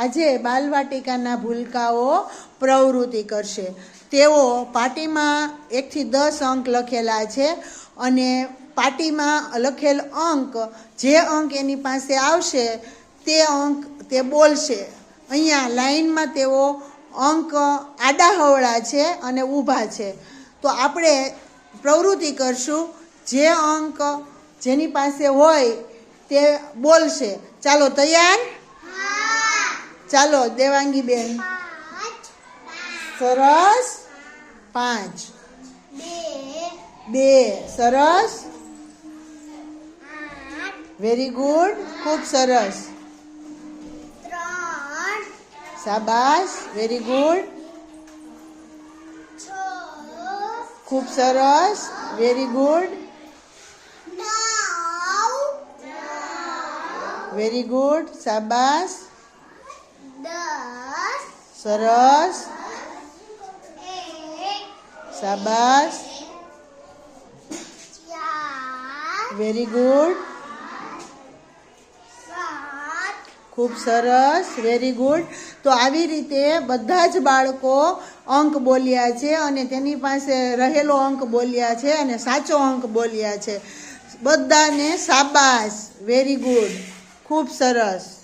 આજે બાલવાટિકાના ભૂલકાઓ પ્રવૃત્તિ કરશે. તેઓ પાટીમાં એકથી દસ અંક લખેલા છે અને પાટીમાં લખેલ અંક જે અંક એની પાસે આવશે તે અંક તે બોલશે. અહીંયા લાઈનમાં તેઓ અંક આડા હવળા છે અને ઊભા છે. તો આપણે પ્રવૃત્તિ કરશું. જે અંક જેની પાસે હોય તે બોલશે. ચાલો, તૈયાર? ચાલો દેવાંગી બેન. સરસ. પાંચ. બે. સરસ. વેરી ગુડ ખૂબ સરસ. શાબાશ. વેરી ગુડ ખૂબ સરસ. વેરી ગુડ વેરી ગુડ શાબાશ. સરસ. શાબાશ. વેરી ગુડ ખૂબ સરસ. વેરી ગુડ તો આવી રીતે બધા જ બાળકો અંક બોલ્યા છે અને તેની પાસે રહેલો અંક બોલ્યા છે અને સાચો અંક બોલ્યા છે. બધાને શાબાશ. વેરી ગુડ ખૂબ સરસ.